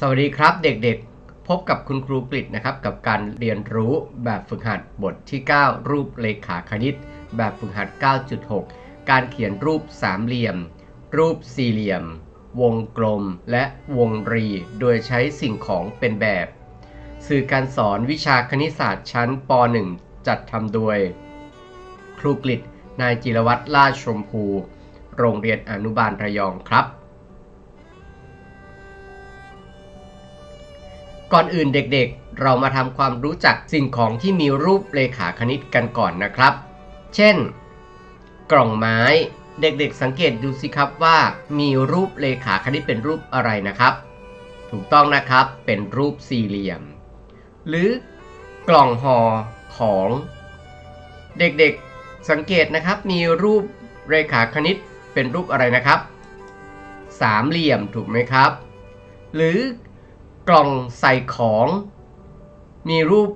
สวัสดีครับเด็กๆ พบกับคุณครูกฤษนะครับ กับการเรียนรู้แบบฝึกหัดบทที่ 9 รูปเลขาคณิต แบบฝึกหัด 9.6 การเขียนรูปสามเหลี่ยม รูปสี่เหลี่ยม วงกลมและวงรี โดยใช้สิ่งของเป็นแบบ สื่อการสอนวิชาคณิตศาสตร์ชั้นป .1 จัดทำโดย ครูกฤษนายจิรวัตรลาชชมพู โรงเรียนอนุบาลระยองครับ ก่อนอื่นเด็กๆ เรามาทำความรู้จักสิ่งของที่มีรูปเลขาคณิตกันก่อนนะครับ เช่น กล่องไม้ เด็กๆสังเกตดูสิครับว่ามีรูปเลขาคณิตเป็นรูปอะไรนะครับ ถูกต้องนะครับเป็นรูปสี่เหลี่ยม หรือกล่องห่อของ เด็กๆสังเกตนะครับมีรูปเลขาคณิตเป็นรูปอะไรนะครับ สามเหลี่ยมถูกไหมครับ หรือ กล่องใส่ของ มีรูป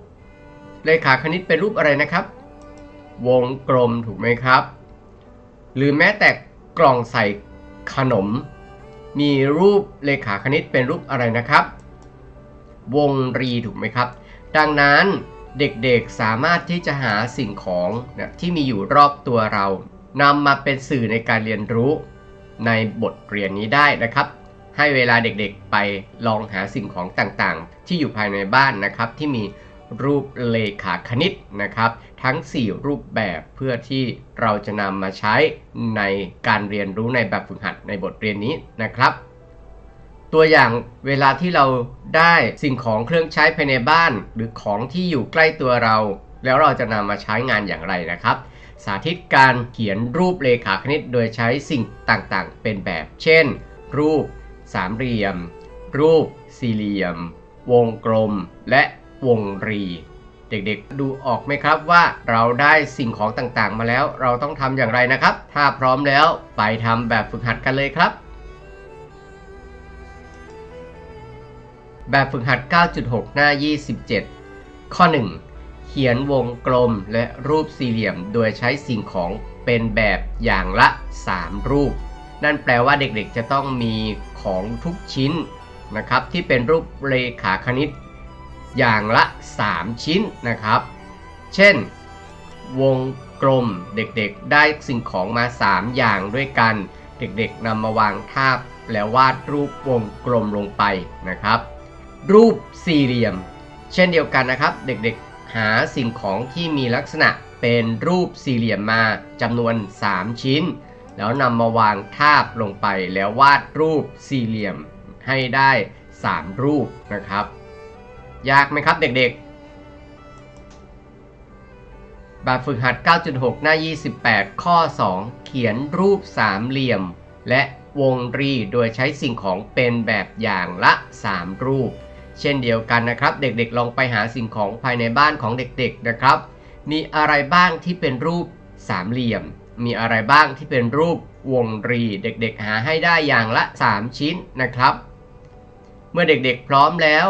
เลขาคณิตเป็นรูปอะไรนะครับ วงกลมถูกไหมครับ หรือแม้แต่กล่องใส่ขนม มีรูปเลขาคณิตเป็นรูปอะไรนะครับ วงรีถูกไหมครับ ดังนั้นเด็กๆสามารถที่จะหาสิ่งของนะที่มีอยู่รอบตัวเรานำมาเป็นสื่อในการเรียนรู้ในบทเรียนนี้ได้นะครับ ให้เวลาเด็กๆไปลองหาสิ่งของต่างๆ ที่อยู่ภายในบ้านนะครับที่มีรูปเลขาคณิตนะครับ ทั้ง 4 รูปแบบเพื่อที่เราจะนำมาใช้ในการเรียนรู้ในแบบฝึกหัดในบทเรียนนี้นะครับ ตัวอย่างเวลาที่เราได้สิ่งของเครื่องใช้ภายในบ้าน หรือของที่อยู่ใกล้ตัวเรา แล้วเราจะนำมาใช้งานอย่างไรนะครับ สาธิตการเขียนรูปเลขาคณิตโดยใช้สิ่งต่างๆ เป็นแบบ เช่น รูป สามเหลี่ยม รูปสี่เหลี่ยม วงกลม และวงรี เด็กๆดูออกไหมครับว่าเราได้สิ่งของต่างๆ มาแล้วเราต้องทำอย่างไรนะครับ ถ้าพร้อมแล้วไปทำแบบฝึกหัดกันเลยครับ แบบฝึกหัด 9.6 หน้า 27 ข้อ 1 เขียนวงกลมและรูปสี่เหลี่ยม โดยใช้สิ่งของเป็นแบบอย่างละ 3 รูปนั่นแปลว่าเด็กๆจะต้องมี ของทุกชิ้นนะครับที่เป็นรูปเลขาคณิตอย่างละ 3 ชิ้นนะครับ เช่น วงกลมเด็กๆได้สิ่งของมา 3 อย่างด้วยกัน เด็กๆนำมาวางทาบแล้ววาดรูปวงกลมลงไปนะครับ รูปสี่เหลี่ยม เช่นเดียวกันนะครับ เด็กๆหาสิ่งของที่มีลักษณะเป็นรูปสี่เหลี่ยมมาจำนวน 3 ชิ้น แล้วนำมาวางทาบลงไปแล้ววาดรูปสี่เหลี่ยมให้ได้ 3 รูปนะครับ ยากไหมครับเด็กๆ แบบฝึกหัด 9.6 หน้า 28 ข้อ 2 เขียนรูปสามเหลี่ยม และวงรีโดยใช้สิ่งของเป็นแบบอย่างละ 3 รูป เช่นเดียวกันนะครับ เด็กๆ ลองไปหาสิ่งของภายในบ้านของเด็กๆนะครับ มีอะไรบ้างที่เป็นรูปสามเหลี่ยม มีอะไรบ้างที่เป็นรูปวงรีเด็กๆหาให้ได้อย่างละ 3 ชิ้นนะครับ เมื่อเด็กๆพร้อมแล้ว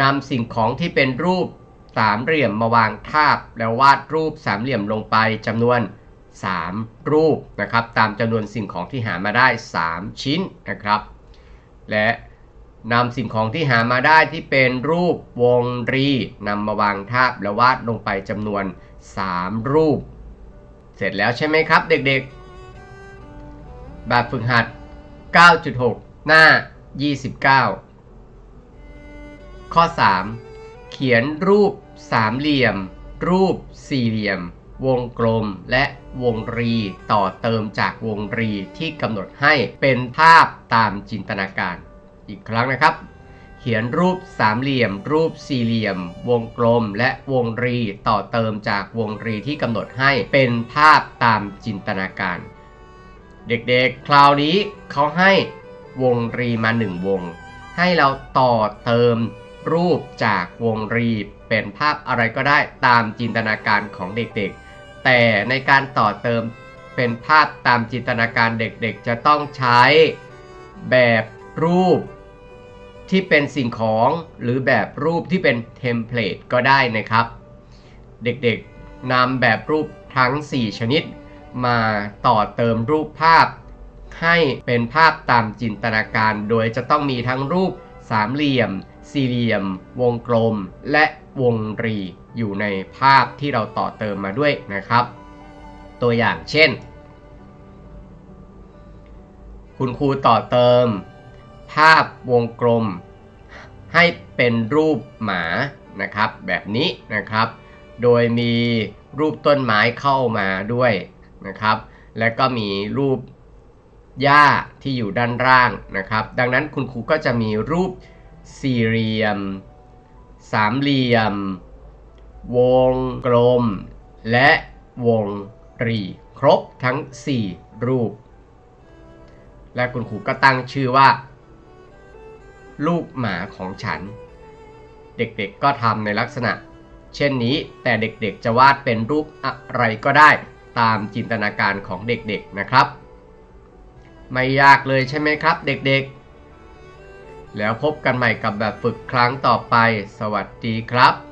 นำสิ่งของที่เป็นรูปสามเหลี่ยมมาวางทาบแล้ววาดรูปสามเหลี่ยมลงไปจำนวน 3 รูปนะครับ ตามจำนวนสิ่งของที่หามาได้ 3 ชิ้นนะครับ และนำสิ่งของที่หามาได้ที่เป็นรูปวงรีนำมาวางทาบแล้ววาดลงไปจำนวน 3 รูป เสร็จแล้วใช่ไหมครับเด็กๆ แบบฝึกหัด 9.6 หน้า 29 ข้อ 3 เขียนรูปสามเหลี่ยม รูปสี่เหลี่ยม วงกลมและวงรีต่อเติมจากวงรีที่กำหนดให้เป็นภาพตามจินตนาการ อีกครั้งนะครับ เขียนรูปสามเหลี่ยม รูปสี่เหลี่ยม วงกลม และวงรีต่อเติมจากวงรีที่กำหนดให้เป็นภาพตามจินตนาการ เด็กๆ คราวนี้เขาให้วงรีมาหนึ่งวง ให้เราต่อเติมรูปจากวงรีเป็นภาพอะไรก็ได้ตามจินตนาการของเด็กๆ แต่ในการต่อเติมเป็นภาพตามจินตนาการเด็กๆ จะต้องใช้แบบรูป ที่เป็นสิ่งของหรือแบบรูปที่เป็นเทมเพลตก็ได้นะครับ เด็กๆนำแบบรูปทั้ง 4 ชนิด มาต่อเติมรูปภาพ ให้เป็นภาพตามจินตนาการ โดยจะต้องมีทั้งรูปสามเหลี่ยม สี่เหลี่ยม วงกลม และวงรีอยู่ในภาพที่เราต่อเติมมาด้วยนะครับ ตัวอย่างเช่น คุณครูต่อเติม ภาพวงกลม ให้เป็นรูปหมานะครับแบบนี้นะครับ โดยมีรูปต้นไม้เข้ามาด้วยนะครับ และก็มีรูปหญ้าที่อยู่ด้านล่างนะครับ ดังนั้นคุณครูก็จะมีรูปสี่เหลี่ยม สามเหลี่ยม วงกลม และวงรีครบทั้ง 4 รูป และคุณครูก็ตั้งชื่อว่า ลูกหมาของฉัน เด็กๆก็ทำในลักษณะ เช่นนี้แต่เด็กๆจะวาดเป็นรูปอะไรก็ได้ตามจินตนาการของเด็กๆนะครับ ไม่ยากเลยใช่ไหมครับ เด็กๆ แล้วพบกันใหม่กับแบบฝึกครั้งต่อไป สวัสดีครับ